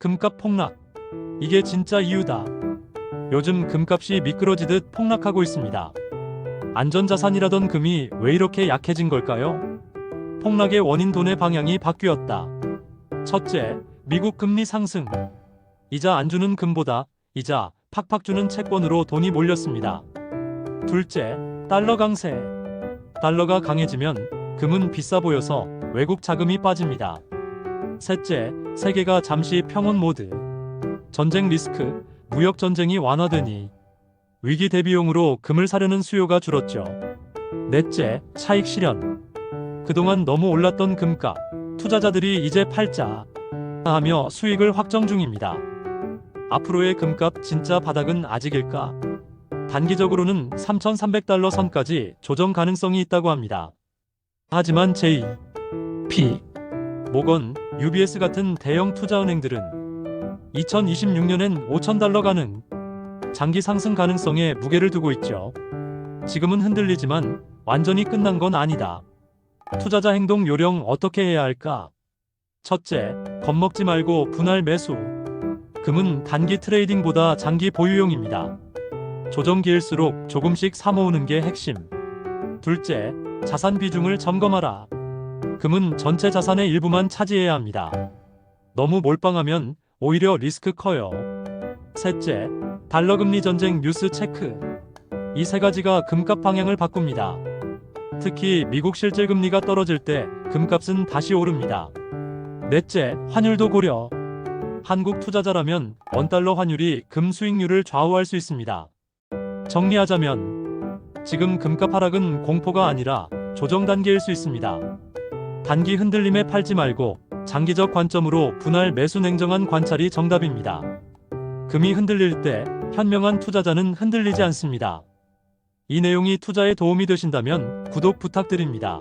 금값 폭락. 이게 진짜 이유다. 요즘 금값이 미끄러지듯 폭락하고 있습니다. 안전자산이라던 금이 왜 이렇게 약해진 걸까요? 폭락의 원인 돈의 방향이 바뀌었다. 첫째, 미국 금리 상승. 이자 안 주는 금보다 이자 팍팍 주는 채권으로 돈이 몰렸습니다. 둘째, 달러 강세. 달러가 강해지면 금은 비싸 보여서 외국 자금이 빠집니다. 셋째, 세계가 잠시 평온 모드. 전쟁 리스크, 무역 전쟁이 완화되니 위기 대비용으로 금을 사려는 수요가 줄었죠. 넷째, 차익 실현. 그동안 너무 올랐던 금값, 투자자들이 이제 팔자 하며 수익을 확정 중입니다. 앞으로의 금값 진짜 바닥은 아직일까? 단기적으로는 3,300달러 선까지 조정 가능성이 있다고 합니다. 하지만 J, P, 모건, UBS 같은 대형 투자은행들은 2026년엔 5,000달러 가능 장기 상승 가능성에 무게를 두고 있죠. 지금은 흔들리지만 완전히 끝난 건 아니다. 투자자 행동 요령 어떻게 해야 할까? 첫째, 겁먹지 말고 분할 매수. 금은 단기 트레이딩보다 장기 보유용입니다. 조정 기일수록 조금씩 사모으는 게 핵심. 둘째, 자산 비중을 점검하라. 금은 전체 자산의 일부만 차지해야 합니다. 너무 몰빵하면 오히려 리스크 커요. 셋째, 달러 금리 전쟁 뉴스 체크. 이 세 가지가 금값 방향을 바꿉니다. 특히 미국 실질 금리가 떨어질 때 금값은 다시 오릅니다. 넷째, 환율도 고려. 한국 투자자라면 원달러 환율이 금 수익률을 좌우할 수 있습니다. 정리하자면 지금 금값 하락은 공포가 아니라 조정 단계일 수 있습니다. 단기 흔들림에 팔지 말고 장기적 관점으로 분할 매수 냉정한 관찰이 정답입니다. 금이 흔들릴 때 현명한 투자자는 흔들리지 않습니다. 이 내용이 투자에 도움이 되신다면 구독 부탁드립니다.